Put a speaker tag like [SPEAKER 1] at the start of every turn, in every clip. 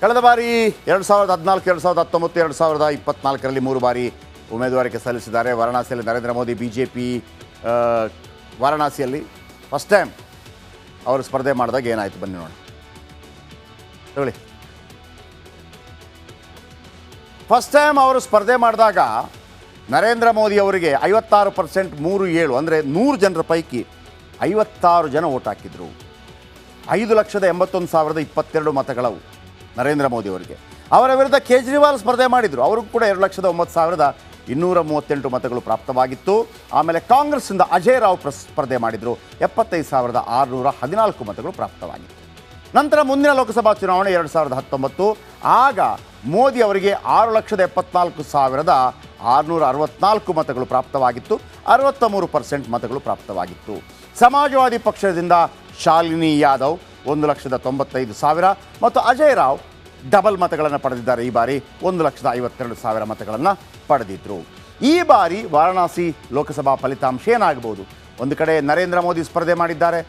[SPEAKER 1] ಕಳೆದ ಬಾರಿ ಎರಡು ಸಾವಿರದ ಹದಿನಾಲ್ಕು, ಎರಡು ಸಾವಿರದ ಹತ್ತೊಂಬತ್ತು, ಎರಡು ಸಾವಿರದ ಇಪ್ಪತ್ನಾಲ್ಕರಲ್ಲಿ ಮೂರು ಬಾರಿ ಉಮೇದುವಾರಿಕೆ ಸಲ್ಲಿಸಿದ್ದಾರೆ. ವಾರಣಾಸಿಯಲ್ಲಿ Narendra Modi B J P ವಾರಣಾಸಿಯಲ್ಲಿ ಫಸ್ಟ್ ಟೈಮ್ ಅವರು ಸ್ಪರ್ಧೆ ಮಾಡಿದಾಗ ಏನಾಯಿತು ಬನ್ನಿ ನೋಡಿ. ಹೇಳಿ. ಫಸ್ಟ್ ಟೈಮ್ ಅವರು ಸ್ಪರ್ಧೆ ಮಾಡಿದಾಗ ನರೇಂದ್ರ ಮೋದಿ ಅವರಿಗೆ ಐವತ್ತಾರು ಪರ್ಸೆಂಟ್ ಮೂರು ಏಳು, ಅಂದರೆ ನೂರು ಜನರ ಪೈಕಿ ಐವತ್ತಾರು ಜನ ಓಟ್ ಹಾಕಿದ್ರು. ಐದು ಲಕ್ಷದ ಎಂಬತ್ತೊಂದು ಸಾವಿರದ ಇಪ್ಪತ್ತೆರಡು ಮತಗಳವು. ನರೇಂದ್ರ ಮೋದಿ ಅವರಿಗೆ. ಅವರ ವಿರುದ್ಧ ಕೇಜ್ರಿವಾಲ್ ಸ್ಪರ್ಧೆ ಮಾಡಿದರು. ಅವರು ಕೂಡ ಎರಡು ಲಕ್ಷದ ಒಂಬತ್ತು ಸಾವಿರದ ಇನ್ನೂರ ಮೂವತ್ತೆಂಟು ಮತಗಳು ಪ್ರಾಪ್ತವಾಗಿತ್ತು. ಆಮೇಲೆ ಕಾಂಗ್ರೆಸ್ನಿಂದ ಅಜಯ್ ರಾವ್ ಪ್ರ ಸ್ಪರ್ಧೆ ಮಾಡಿದರು. ಎಪ್ಪತ್ತೈದು ಸಾವಿರದ ಆರುನೂರ ಹದಿನಾಲ್ಕು ಮತಗಳು ಪ್ರಾಪ್ತವಾಗಿತ್ತು. ನಂತರ ಮುಂದಿನ ಲೋಕಸಭಾ ಚುನಾವಣೆ ಎರಡು ಸಾವಿರದ ಹತ್ತೊಂಬತ್ತು. ಆಗ ಮೋದಿ ಅವರಿಗೆ ಆರು ಲಕ್ಷದ ಎಪ್ಪತ್ನಾಲ್ಕು ಸಾವಿರದ ಆರುನೂರ ಅರವತ್ನಾಲ್ಕು ಮತಗಳು ಪ್ರಾಪ್ತವಾಗಿತ್ತು. ಅರವತ್ತ ಮೂರು ಪರ್ಸೆಂಟ್ ಮತಗಳು ಪ್ರಾಪ್ತವಾಗಿತ್ತು. ಸಮಾಜವಾದಿ ಪಕ್ಷದಿಂದ ಶಾಲಿನಿ ಯಾದವ್ ಒಂದು ಲಕ್ಷದ ತೊಂಬತ್ತೈದು ಸಾವಿರ ಮತ್ತು ಅಜಯ್ ರಾವ್ ಡಬಲ್ ಮತಗಳನ್ನು ಪಡೆದಿದ್ದಾರೆ. ಈ ಬಾರಿ ಒಂದು ಲಕ್ಷದ ಐವತ್ತೆರಡು ಸಾವಿರ ಮತಗಳನ್ನು ಪಡೆದಿದ್ದರು ಈ ಬಾರಿ ವಾರಣಾಸಿ ಲೋಕಸಭಾ ಫಲಿತಾಂಶ ಏನಾಗಬಹುದು ಒಂದು ಕಡೆ ನರೇಂದ್ರ ಮೋದಿ ಸ್ಪರ್ಧೆ ಮಾಡಿದ್ದಾರೆ,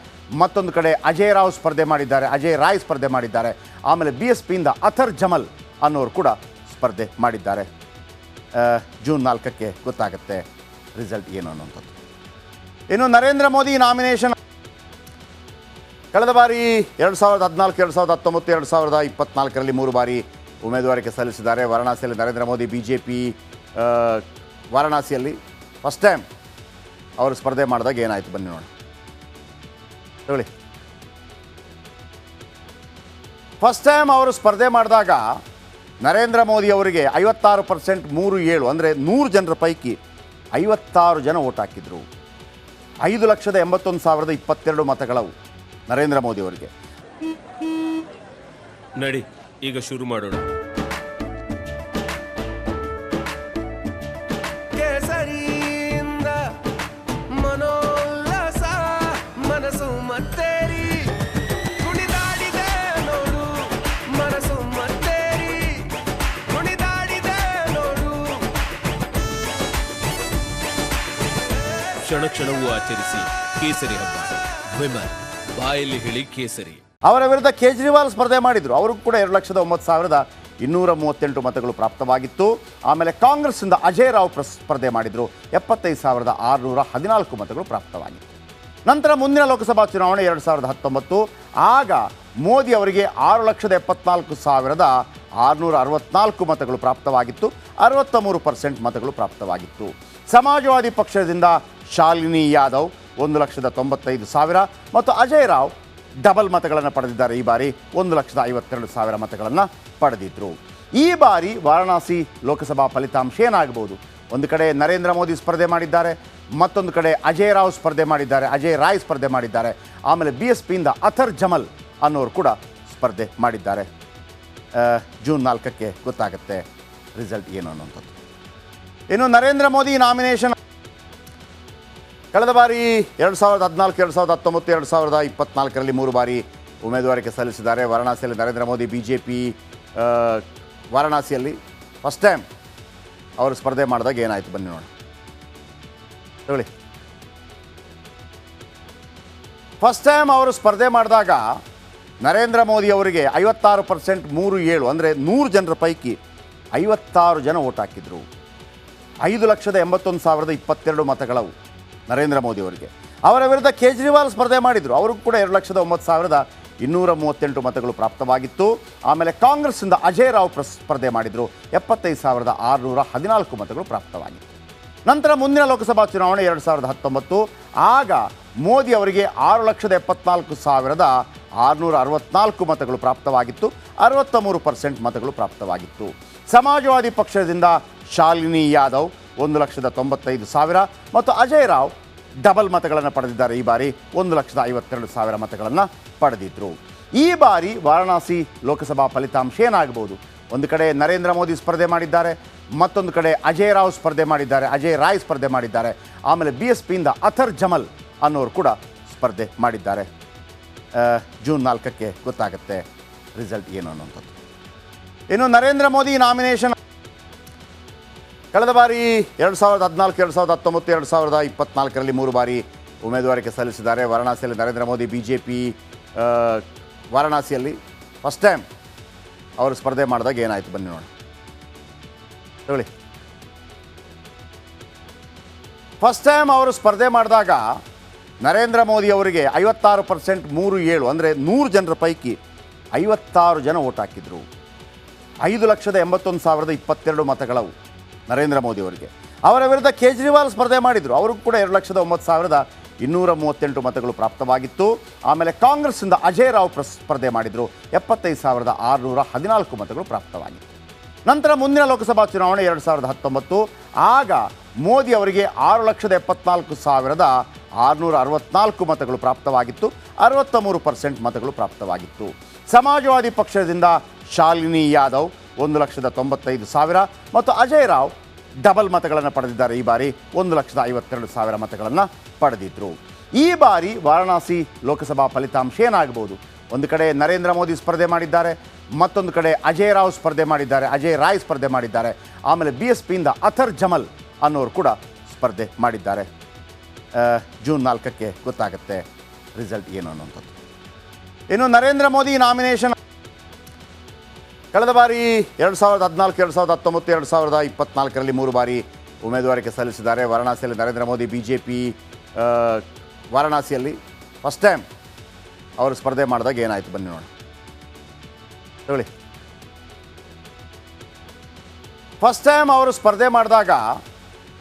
[SPEAKER 1] ಮತ್ತೊಂದು ಕಡೆ ಅಜಯ್ ರಾವ್ ಸ್ಪರ್ಧೆ ಮಾಡಿದ್ದಾರೆ, ಅಜಯ್ ರಾಯ್ ಸ್ಪರ್ಧೆ ಮಾಡಿದ್ದಾರೆ. ಆಮೇಲೆ ಬಿ ಎಸ್ ಪಿಯಿಂದ ಅಥರ್ ಜಮಲ್ ಅನ್ನೋರು ಕೂಡ ಸ್ಪರ್ಧೆ ಮಾಡಿದ್ದಾರೆ. ಜೂನ್ ನಾಲ್ಕಕ್ಕೆ ಗೊತ್ತಾಗುತ್ತೆ ರಿಸಲ್ಟ್ ಏನು ಅನ್ನೋಂಥದ್ದು ಇನ್ನು ನರೇಂದ್ರ ಮೋದಿ ನಾಮಿನೇಷನ್ ಕಳೆದ ಬಾರಿ ಎರಡು ಸಾವಿರದ ಹದಿನಾಲ್ಕು, ಎರಡು ಸಾವಿರದ ಹತ್ತೊಂಬತ್ತು, ಎರಡು ಸಾವಿರದ ಇಪ್ಪತ್ನಾಲ್ಕರಲ್ಲಿ ಮೂರು ಬಾರಿ ಉಮೇದುವಾರಿಕೆ ಸಲ್ಲಿಸಿದ್ದಾರೆ. ವಾರಣಾಸಿಯಲ್ಲಿ Narendra Modi B J P ವಾರಣಾಸಿಯಲ್ಲಿ ಫಸ್ಟ್ ಟೈಮ್ ಅವರು ಸ್ಪರ್ಧೆ ಮಾಡಿದಾಗ ಏನಾಯಿತು? ಬನ್ನಿ ನೋಡಿ ಹೇಳಿ. ಫಸ್ಟ್ ಟೈಮ್ ಅವರು ಸ್ಪರ್ಧೆ ಮಾಡಿದಾಗ ನರೇಂದ್ರ ಮೋದಿ ಅವರಿಗೆ ಐವತ್ತಾರು ಪರ್ಸೆಂಟ್ ಮೂರು ಏಳು, ಅಂದರೆ ನೂರು ಜನರ ಪೈಕಿ ಐವತ್ತಾರು ಜನ ಓಟ್ ಹಾಕಿದ್ರು. ಐದು ಲಕ್ಷದ ಎಂಬತ್ತೊಂದು ಸಾವಿರದ ಇಪ್ಪತ್ತೆರಡು ಮತಗಳವು. ನರೇಂದ್ರ ಮೋದಿ ಅವರಿಗೆ.
[SPEAKER 2] ನಡಿ ಈಗ ಶುರು ಮಾಡೋಣ. ಕ್ಷಣ ಕ್ಷಣವೂ ಆಚರಿಸಿ ಕೇಸರಿ ಹಬ್ಬ. ವಿಮಲ್ ಬಾಯಲ್ಲಿ ಹೇಳಿ ಕೇಸರಿ.
[SPEAKER 1] ಅವರ ವಿರುದ್ಧ ಕೇಜ್ರಿವಾಲ್ ಸ್ಪರ್ಧೆ ಮಾಡಿದ್ರು. ಅವರು ಕೂಡ ಎರಡು ಲಕ್ಷದ ಒಂಬತ್ತು ಸಾವಿರದ ಇನ್ನೂರ ಮೂವತ್ತೆಂಟು ಮತಗಳು ಪ್ರಾಪ್ತವಾಗಿತ್ತು. ಆಮೇಲೆ ಕಾಂಗ್ರೆಸ್ನಿಂದ ಅಜಯ್ ರಾವ್ ಪ್ರ ಸ್ಪರ್ಧೆ ಮಾಡಿದರು. ಎಪ್ಪತ್ತೈದು ಸಾವಿರದ ಆರುನೂರ ಹದಿನಾಲ್ಕು ಮತಗಳು ಪ್ರಾಪ್ತವಾಗಿತ್ತು. ನಂತರ ಮುಂದಿನ ಲೋಕಸಭಾ ಚುನಾವಣೆ ಎರಡು ಸಾವಿರದ ಹತ್ತೊಂಬತ್ತು. ಆಗ ಮೋದಿ ಅವರಿಗೆ ಆರು ಲಕ್ಷದ ಎಪ್ಪತ್ನಾಲ್ಕು ಸಾವಿರದ ಆರುನೂರ ಅರವತ್ನಾಲ್ಕು ಮತಗಳು ಪ್ರಾಪ್ತವಾಗಿತ್ತು. ಅರವತ್ತ ಮೂರು ಪರ್ಸೆಂಟ್ ಮತಗಳು ಪ್ರಾಪ್ತವಾಗಿತ್ತು. ಸಮಾಜವಾದಿ ಪಕ್ಷದಿಂದ ಶಾಲಿನಿ ಯಾದವ್ ಒಂದು ಲಕ್ಷದ ತೊಂಬತ್ತೈದು ಸಾವಿರ. ಮತ್ತು ಅಜಯ್ ರಾವ್ ಡಬಲ್ ಮತಗಳನ್ನು ಪಡೆದಿದ್ದಾರೆ. ಈ ಬಾರಿ ಒಂದು ಲಕ್ಷದ ಐವತ್ತೆರಡು ಸಾವಿರ ಮತಗಳನ್ನು ಪಡೆದಿದ್ದರು ಈ ಬಾರಿ ವಾರಣಾಸಿ ಲೋಕಸಭಾ ಫಲಿತಾಂಶ ಏನಾಗಬಹುದು ಒಂದು ಕಡೆ ನರೇಂದ್ರ ಮೋದಿ ಸ್ಪರ್ಧೆ ಮಾಡಿದ್ದಾರೆ. ಮತ್ತೊಂದು ಕಡೆ ಅಜಯ್ ರಾವ್ ಸ್ಪರ್ಧೆ ಮಾಡಿದ್ದಾರೆ. ಅಜಯ್ ರಾಯ್ ಸ್ಪರ್ಧೆ ಮಾಡಿದ್ದಾರೆ. ಆಮೇಲೆ ಬಿ ಎಸ್ ಪಿಯಿಂದ ಅಥರ್ ಜಮಲ್ ಅನ್ನೋರು ಕೂಡ ಸ್ಪರ್ಧೆ ಮಾಡಿದ್ದಾರೆ. ಜೂನ್ ನಾಲ್ಕಕ್ಕೆ ಗೊತ್ತಾಗುತ್ತೆ. ರಿಸಲ್ಟ್ ಏನು ಅನ್ನೋಂಥದ್ದು ಇನ್ನು ನರೇಂದ್ರ ಮೋದಿ ನಾಮಿನೇಷನ್ ಕಳೆದ ಬಾರಿ ಎರಡು ಸಾವಿರದ ಹದಿನಾಲ್ಕು, ಎರಡು ಸಾವಿರದ ಹತ್ತೊಂಬತ್ತು, ಎರಡು ಸಾವಿರದ ಇಪ್ಪತ್ನಾಲ್ಕರಲ್ಲಿ ಮೂರು ಬಾರಿ ಉಮೇದುವಾರಿಕೆ ಸಲ್ಲಿಸಿದ್ದಾರೆ. ವಾರಣಾಸಿಯಲ್ಲಿ Narendra Modi B J P ವಾರಣಾಸಿಯಲ್ಲಿ ಫಸ್ಟ್ ಟೈಮ್ ಅವರು ಸ್ಪರ್ಧೆ ಮಾಡಿದಾಗ ಏನಾಯಿತು? ಬನ್ನಿ ನೋಡಿ ಹೇಳಿ. ಫಸ್ಟ್ ಟೈಮ್ ಅವರು ಸ್ಪರ್ಧೆ ಮಾಡಿದಾಗ ನರೇಂದ್ರ ಮೋದಿ ಅವರಿಗೆ ಐವತ್ತಾರು ಪರ್ಸೆಂಟ್ ಮೂರು ಏಳು, ಅಂದರೆ ನೂರು ಜನರ ಪೈಕಿ ಐವತ್ತಾರು ಜನ ಓಟ್ ಹಾಕಿದ್ರು. ಐದು ಲಕ್ಷದ ಎಂಬತ್ತೊಂದು ಸಾವಿರದ ಇಪ್ಪತ್ತೆರಡು ಮತಗಳವು. ನರೇಂದ್ರ ಮೋದಿ ಅವರಿಗೆ. ಅವರ ವಿರುದ್ಧ ಕೇಜ್ರಿವಾಲ್ ಸ್ಪರ್ಧೆ ಮಾಡಿದರು. ಅವರು ಕೂಡ ಎರಡು ಲಕ್ಷದ ಒಂಬತ್ತು ಸಾವಿರದ ಇನ್ನೂರ ಮೂವತ್ತೆಂಟು ಮತಗಳು ಪ್ರಾಪ್ತವಾಗಿತ್ತು. ಆಮೇಲೆ ಕಾಂಗ್ರೆಸ್ನಿಂದ ಅಜಯ್ ರಾವ್ ಪ್ರ ಸ್ಪರ್ಧೆ ಮಾಡಿದರು. ಎಪ್ಪತ್ತೈದು ಸಾವಿರದ ಆರುನೂರ ಹದಿನಾಲ್ಕು ಮತಗಳು ಪ್ರಾಪ್ತವಾಗಿತ್ತು. ನಂತರ ಮುಂದಿನ ಲೋಕಸಭಾ ಚುನಾವಣೆ ಎರಡು ಸಾವಿರದ ಹತ್ತೊಂಬತ್ತು. ಆಗ ಮೋದಿ ಅವರಿಗೆ ಆರು ಲಕ್ಷದ ಎಪ್ಪತ್ನಾಲ್ಕು ಸಾವಿರದ ಆರುನೂರ ಅರವತ್ನಾಲ್ಕು ಮತಗಳು ಪ್ರಾಪ್ತವಾಗಿತ್ತು. ಅರವತ್ತ ಮೂರು ಪರ್ಸೆಂಟ್ ಮತಗಳು ಪ್ರಾಪ್ತವಾಗಿತ್ತು. ಸಮಾಜವಾದಿ ಪಕ್ಷದಿಂದ ಶಾಲಿನಿ ಯಾದವ್ ಒಂದು ಲಕ್ಷದ ತೊಂಬತ್ತೈದು ಸಾವಿರ. ಮತ್ತು ಅಜಯ್ ರಾವ್ ಡಬಲ್ ಮತಗಳನ್ನು ಪಡೆದಿದ್ದಾರೆ. ಈ ಬಾರಿ ಒಂದು ಲಕ್ಷದ ಐವತ್ತೆರಡು ಸಾವಿರ ಮತಗಳನ್ನು ಪಡೆದಿದ್ದರು ಈ ಬಾರಿ ವಾರಣಾಸಿ ಲೋಕಸಭಾ ಫಲಿತಾಂಶ ಏನಾಗಬಹುದು ಒಂದು ಕಡೆ ನರೇಂದ್ರ ಮೋದಿ ಸ್ಪರ್ಧೆ ಮಾಡಿದ್ದಾರೆ. ಮತ್ತೊಂದು ಕಡೆ ಅಜಯ್ ರಾವ್ ಸ್ಪರ್ಧೆ ಮಾಡಿದ್ದಾರೆ. ಅಜಯ್ ರಾಯ್ ಸ್ಪರ್ಧೆ ಮಾಡಿದ್ದಾರೆ. ಆಮೇಲೆ ಬಿ ಎಸ್ ಪಿಯಿಂದ ಅಥರ್ ಜಮಲ್ ಅನ್ನೋರು ಕೂಡ ಸ್ಪರ್ಧೆ ಮಾಡಿದ್ದಾರೆ. ಜೂನ್ ನಾಲ್ಕಕ್ಕೆ ಗೊತ್ತಾಗುತ್ತೆ. ರಿಸಲ್ಟ್ ಏನು ಅನ್ನೋಂಥದ್ದು ಇನ್ನು ನರೇಂದ್ರ ಮೋದಿ ನಾಮಿನೇಷನ್ ಕಳೆದ ಬಾರಿ ಎರಡು ಸಾವಿರದ ಹದಿನಾಲ್ಕು, ಎರಡು ಸಾವಿರದ ಹತ್ತೊಂಬತ್ತು, ಎರಡು ಸಾವಿರದ ಇಪ್ಪತ್ನಾಲ್ಕರಲ್ಲಿ ಮೂರು ಬಾರಿ ಉಮೇದುವಾರಿಕೆ ಸಲ್ಲಿಸಿದ್ದಾರೆ. ವಾರಣಾಸಿಯಲ್ಲಿ Narendra Modi B J P ವಾರಣಾಸಿಯಲ್ಲಿ ಫಸ್ಟ್ ಟೈಮ್ ಅವರು ಸ್ಪರ್ಧೆ ಮಾಡಿದಾಗ ಏನಾಯಿತು? ಬನ್ನಿ ನೋಡಿ ಹೇಳಿ. ಫಸ್ಟ್ ಟೈಮ್ ಅವರು ಸ್ಪರ್ಧೆ ಮಾಡಿದಾಗ ನರೇಂದ್ರ ಮೋದಿ ಅವರಿಗೆ ಐವತ್ತಾರು ಪರ್ಸೆಂಟ್ ಮೂರು ಏಳು, ಅಂದರೆ ನೂರು ಜನರ ಪೈಕಿ ಐವತ್ತಾರು ಜನ ಓಟ್ ಹಾಕಿದ್ರು. ಐದು ಲಕ್ಷದ ಎಂಬತ್ತೊಂದು ಸಾವಿರದ ಇಪ್ಪತ್ತೆರಡು ಮತಗಳವು. ನರೇಂದ್ರ ಮೋದಿ ಅವರಿಗೆ. ಅವರ ವಿರುದ್ಧ ಕೇಜ್ರಿವಾಲ್ ಸ್ಪರ್ಧೆ ಮಾಡಿದರು. ಅವರು ಕೂಡ ಎರಡು ಲಕ್ಷದ ಒಂಬತ್ತು ಸಾವಿರದ ಇನ್ನೂರ ಮೂವತ್ತೆಂಟು ಮತಗಳು ಪ್ರಾಪ್ತವಾಗಿತ್ತು. ಆಮೇಲೆ ಕಾಂಗ್ರೆಸ್ನಿಂದ ಅಜಯ್ ರಾವ್ ಪ್ರ ಸ್ಪರ್ಧೆ ಮಾಡಿದರು. ಎಪ್ಪತ್ತೈದು ಸಾವಿರದ ಆರುನೂರ ಹದಿನಾಲ್ಕು ಮತಗಳು ಪ್ರಾಪ್ತವಾಗಿತ್ತು. ನಂತರ ಮುಂದಿನ ಲೋಕಸಭಾ ಚುನಾವಣೆ ಎರಡು ಸಾವಿರದ ಹತ್ತೊಂಬತ್ತು. ಆಗ ಮೋದಿ ಅವರಿಗೆ ಆರು ಲಕ್ಷದ ಎಪ್ಪತ್ನಾಲ್ಕು ಸಾವಿರದ ಆರುನೂರ ಅರವತ್ನಾಲ್ಕು ಮತಗಳು ಪ್ರಾಪ್ತವಾಗಿತ್ತು. ಅರವತ್ತ ಮೂರು ಪರ್ಸೆಂಟ್ ಮತಗಳು ಪ್ರಾಪ್ತವಾಗಿತ್ತು. ಸಮಾಜವಾದಿ ಪಕ್ಷದಿಂದ ಶಾಲಿನಿ ಯಾದವ್ ಒಂದು ಲಕ್ಷದ ತೊಂಬತ್ತೈದು ಸಾವಿರ ಮತ್ತು ಅಜಯ್ ರಾವ್ ಡಬಲ್ ಮತಗಳನ್ನು ಪಡೆದಿದ್ದಾರೆ. ಈ ಬಾರಿ ಒಂದು ಲಕ್ಷದ ಐವತ್ತೆರಡು ಸಾವಿರ ಮತಗಳನ್ನು ಪಡೆದಿದ್ದರು ಈ ಬಾರಿ ವಾರಣಾಸಿ ಲೋಕಸಭಾ ಫಲಿತಾಂಶ ಏನಾಗಬಹುದು ಒಂದು ಕಡೆ ನರೇಂದ್ರ ಮೋದಿ ಸ್ಪರ್ಧೆ ಮಾಡಿದ್ದಾರೆ, ಮತ್ತೊಂದು ಕಡೆ ಅಜಯ್ ರಾವ್ ಸ್ಪರ್ಧೆ ಮಾಡಿದ್ದಾರೆ, ಅಜಯ್ ರಾಯ್ ಸ್ಪರ್ಧೆ ಮಾಡಿದ್ದಾರೆ. ಆಮೇಲೆ ಬಿ ಎಸ್ ಪಿಯಿಂದ ಅಥರ್ ಜಮಲ್ ಅನ್ನೋರು ಕೂಡ ಸ್ಪರ್ಧೆ ಮಾಡಿದ್ದಾರೆ. ಜೂನ್ ನಾಲ್ಕಕ್ಕೆ ಗೊತ್ತಾಗುತ್ತೆ ರಿಸಲ್ಟ್ ಏನು ಅನ್ನೋಂಥದ್ದು ಇನ್ನು ನರೇಂದ್ರ ಮೋದಿ ನಾಮಿನೇಷನ್ ಕಳೆದ ಬಾರಿ ಎರಡು ಸಾವಿರದ ಹದಿನಾಲ್ಕು, ಎರಡು ಸಾವಿರದ ಹತ್ತೊಂಬತ್ತು, ಎರಡು ಸಾವಿರದ ಇಪ್ಪತ್ನಾಲ್ಕರಲ್ಲಿ ಮೂರು ಬಾರಿ ಉಮೇದುವಾರಿಕೆ ಸಲ್ಲಿಸಿದ್ದಾರೆ. ವಾರಣಾಸಿಯಲ್ಲಿ Narendra Modi B J P ವಾರಣಾಸಿಯಲ್ಲಿ ಫಸ್ಟ್ ಟೈಮ್ ಅವರು ಸ್ಪರ್ಧೆ ಮಾಡಿದಾಗ ಏನಾಯಿತು ಬನ್ನಿ ನೋಡಿ. ಹೇಳಿ. ಫಸ್ಟ್ ಟೈಮ್ ಅವರು ಸ್ಪರ್ಧೆ ಮಾಡಿದಾಗ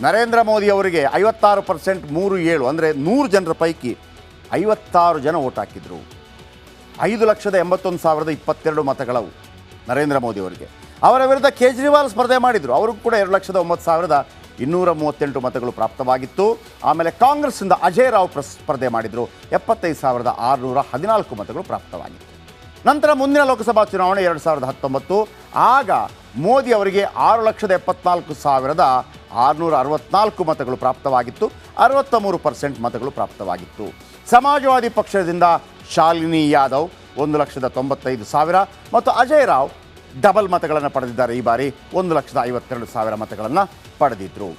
[SPEAKER 1] ನರೇಂದ್ರ ಮೋದಿ ಅವರಿಗೆ ಐವತ್ತಾರು ಪರ್ಸೆಂಟ್ ಮೂರು ಏಳು, ಅಂದರೆ ನೂರು ಜನರ ಪೈಕಿ ಐವತ್ತಾರು ಜನ ಓಟ್ ಹಾಕಿದ್ರು. ಐದು ಲಕ್ಷದ ಎಂಬತ್ತೊಂದು ಸಾವಿರದ ಇಪ್ಪತ್ತೆರಡು ಮತಗಳವು. ನರೇಂದ್ರ ಮೋದಿ ಅವರಿಗೆ. ಅವರ ವಿರುದ್ಧ ಕೇಜ್ರಿವಾಲ್ ಸ್ಪರ್ಧೆ ಮಾಡಿದರು. ಅವರು ಕೂಡ ಎರಡು ಲಕ್ಷದ ಒಂಬತ್ತು ಸಾವಿರದ ಇನ್ನೂರ ಮೂವತ್ತೆಂಟು ಮತಗಳು ಪ್ರಾಪ್ತವಾಗಿತ್ತು. ಆಮೇಲೆ ಕಾಂಗ್ರೆಸ್ನಿಂದ ಅಜಯ್ ರಾವ್ ಪ್ರ ಸ್ಪರ್ಧೆ ಮಾಡಿದರು. ಎಪ್ಪತ್ತೈದು ಸಾವಿರದ ಆರುನೂರ ಹದಿನಾಲ್ಕು ಮತಗಳು ಪ್ರಾಪ್ತವಾಗಿತ್ತು. ನಂತರ ಮುಂದಿನ ಲೋಕಸಭಾ ಚುನಾವಣೆ ಎರಡು ಸಾವಿರದ ಹತ್ತೊಂಬತ್ತು. ಆಗ ಮೋದಿ ಅವರಿಗೆ ಆರು ಲಕ್ಷದ ಎಪ್ಪತ್ನಾಲ್ಕು ಸಾವಿರದ ಆರುನೂರ ಅರವತ್ನಾಲ್ಕು ಮತಗಳು ಪ್ರಾಪ್ತವಾಗಿತ್ತು. ಅರವತ್ತ ಮೂರು ಪರ್ಸೆಂಟ್ ಮತಗಳು ಪ್ರಾಪ್ತವಾಗಿತ್ತು. ಸಮಾಜವಾದಿ ಪಕ್ಷದಿಂದ ಶಾಲಿನಿ ಯಾದವ್ ಒಂದು ಲಕ್ಷದ ತೊಂಬತ್ತೈದು ಸಾವಿರ. ಮತ್ತು ಅಜಯ್ ರಾವ್ ಡಬಲ್ ಮತಗಳನ್ನು ಪಡೆದಿದ್ದಾರೆ. ಈ ಬಾರಿ ಒಂದು ಲಕ್ಷದ ಐವತ್ತೆರಡು ಸಾವಿರ ಮತಗಳನ್ನು ಪಡೆದಿದ್ದರು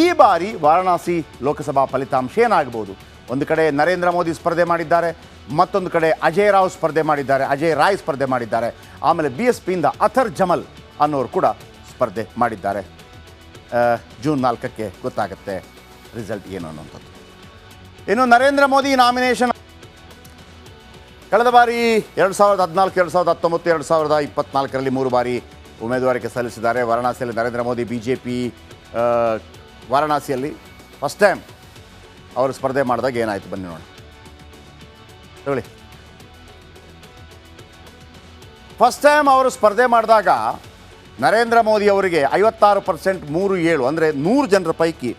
[SPEAKER 1] ಈ ಬಾರಿ ವಾರಣಾಸಿ ಲೋಕಸಭಾ ಫಲಿತಾಂಶ ಏನಾಗಬಹುದು ಒಂದು ಕಡೆ ನರೇಂದ್ರ ಮೋದಿ ಸ್ಪರ್ಧೆ ಮಾಡಿದ್ದಾರೆ. ಮತ್ತೊಂದು ಕಡೆ ಅಜಯ್ ರಾವ್ ಸ್ಪರ್ಧೆ ಮಾಡಿದ್ದಾರೆ. ಅಜಯ್ ರಾಯ್ ಸ್ಪರ್ಧೆ ಮಾಡಿದ್ದಾರೆ. ಆಮೇಲೆ ಬಿ ಎಸ್ ಪಿಯಿಂದ ಅಥರ್ ಜಮಲ್ ಅನ್ನೋರು ಕೂಡ ಸ್ಪರ್ಧೆ ಮಾಡಿದ್ದಾರೆ. ಜೂನ್ ನಾಲ್ಕಕ್ಕೆ ಗೊತ್ತಾಗುತ್ತೆ. ರಿಸಲ್ಟ್ ಏನು ಅನ್ನೋಂಥದ್ದು ಇನ್ನು ನರೇಂದ್ರ ಮೋದಿ ನಾಮಿನೇಷನ್ ಕಳೆದ ಬಾರಿ ಎರಡು ಸಾವಿರದ ಹದಿನಾಲ್ಕು, ಎರಡು ಸಾವಿರದ ಹತ್ತೊಂಬತ್ತು, ಎರಡು ಸಾವಿರದ ಇಪ್ಪತ್ನಾಲ್ಕರಲ್ಲಿ ಮೂರು ಬಾರಿ ಉಮೇದುವಾರಿಕೆ ಸಲ್ಲಿಸಿದ್ದಾರೆ. ವಾರಣಾಸಿಯಲ್ಲಿ Narendra Modi B J P ವಾರಣಾಸಿಯಲ್ಲಿ ಫಸ್ಟ್ ಟೈಮ್ ಅವರು ಸ್ಪರ್ಧೆ ಮಾಡಿದಾಗ ಏನಾಯಿತು? ಬನ್ನಿ ನೋಡಿ ಹೇಳಿ. ಫಸ್ಟ್ ಟೈಮ್ ಅವರು ಸ್ಪರ್ಧೆ ಮಾಡಿದಾಗ ನರೇಂದ್ರ ಮೋದಿ ಅವರಿಗೆ ಐವತ್ತಾರು ಪರ್ಸೆಂಟ್ ಮೂರು ಏಳು, ಅಂದರೆ ನೂರು ಜನರ ಪೈಕಿ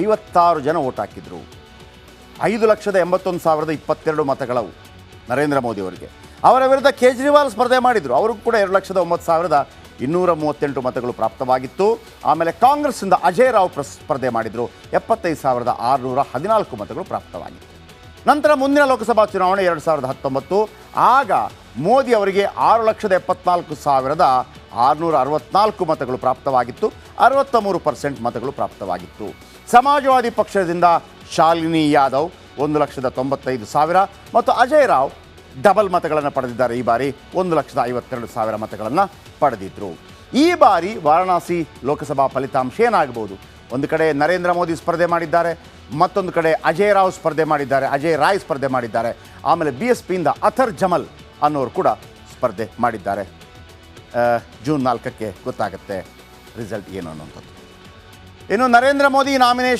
[SPEAKER 1] ಐವತ್ತಾರು ಜನ ಓಟ್ ಹಾಕಿದ್ರು. ಐದು ಲಕ್ಷದ ಎಂಬತ್ತೊಂದು ಸಾವಿರದ ಇಪ್ಪತ್ತೆರಡು ಮತಗಳವು. ನರೇಂದ್ರ ಮೋದಿ ಅವರಿಗೆ. ಅವರ ವಿರುದ್ಧ ಕೇಜ್ರಿವಾಲ್ ಸ್ಪರ್ಧೆ ಮಾಡಿದರು. ಅವರು ಕೂಡ ಎರಡು ಲಕ್ಷದ ಒಂಬತ್ತು ಸಾವಿರದ ಇನ್ನೂರ ಮೂವತ್ತೆಂಟು ಮತಗಳು ಪ್ರಾಪ್ತವಾಗಿತ್ತು. ಆಮೇಲೆ ಕಾಂಗ್ರೆಸ್ನಿಂದ ಅಜಯ್ ರಾವ್ ಪ್ರ ಸ್ಪರ್ಧೆ ಮಾಡಿದರು. ಎಪ್ಪತ್ತೈದು ಸಾವಿರದ ಆರುನೂರ ಹದಿನಾಲ್ಕು ಮತಗಳು ಪ್ರಾಪ್ತವಾಗಿತ್ತು. ನಂತರ ಮುಂದಿನ ಲೋಕಸಭಾ ಚುನಾವಣೆ ಎರಡು ಸಾವಿರದ ಹತ್ತೊಂಬತ್ತು. ಆಗ ಮೋದಿ ಅವರಿಗೆ ಆರು ಲಕ್ಷದ ಎಪ್ಪತ್ನಾಲ್ಕು ಸಾವಿರದ ಆರುನೂರ ಅರವತ್ನಾಲ್ಕು ಮತಗಳು ಪ್ರಾಪ್ತವಾಗಿತ್ತು. ಅರವತ್ತ ಮೂರು ಪರ್ಸೆಂಟ್ ಮತಗಳು ಪ್ರಾಪ್ತವಾಗಿತ್ತು. ಸಮಾಜವಾದಿ ಪಕ್ಷದಿಂದ ಶಾಲಿನಿ ಯಾದವ್ ಒಂದು ಲಕ್ಷದ ತೊಂಬತ್ತೈದು ಸಾವಿರ. ಮತ್ತು ಅಜಯ್ ರಾವ್ ಡಬಲ್ ಮತಗಳನ್ನು ಪಡೆದಿದ್ದಾರೆ. ಈ ಬಾರಿ ಒಂದು ಲಕ್ಷದ ಐವತ್ತೆರಡು ಸಾವಿರ ಮತಗಳನ್ನು ಪಡೆದಿದ್ದರು ಈ ಬಾರಿ ವಾರಣಾಸಿ ಲೋಕಸಭಾ ಫಲಿತಾಂಶ ಏನಾಗಬಹುದು ಒಂದು ಕಡೆ ನರೇಂದ್ರ ಮೋದಿ ಸ್ಪರ್ಧೆ ಮಾಡಿದ್ದಾರೆ. ಮತ್ತೊಂದು ಕಡೆ ಅಜಯ್ ರಾವ್ ಸ್ಪರ್ಧೆ ಮಾಡಿದ್ದಾರೆ. ಅಜಯ್ ರಾಯ್ ಸ್ಪರ್ಧೆ ಮಾಡಿದ್ದಾರೆ. ಆಮೇಲೆ ಬಿ ಎಸ್ ಪಿಯಿಂದ ಅಥರ್ ಜಮಲ್ ಅನ್ನೋರು ಕೂಡ ಸ್ಪರ್ಧೆ ಮಾಡಿದ್ದಾರೆ. ಜೂನ್ ನಾಲ್ಕಕ್ಕೆ ಗೊತ್ತಾಗುತ್ತೆ. ರಿಸಲ್ಟ್ ಏನು ಅನ್ನೋಂಥದ್ದು ಇನ್ನು ನರೇಂದ್ರ ಮೋದಿ ನಾಮಿನೇಷನ್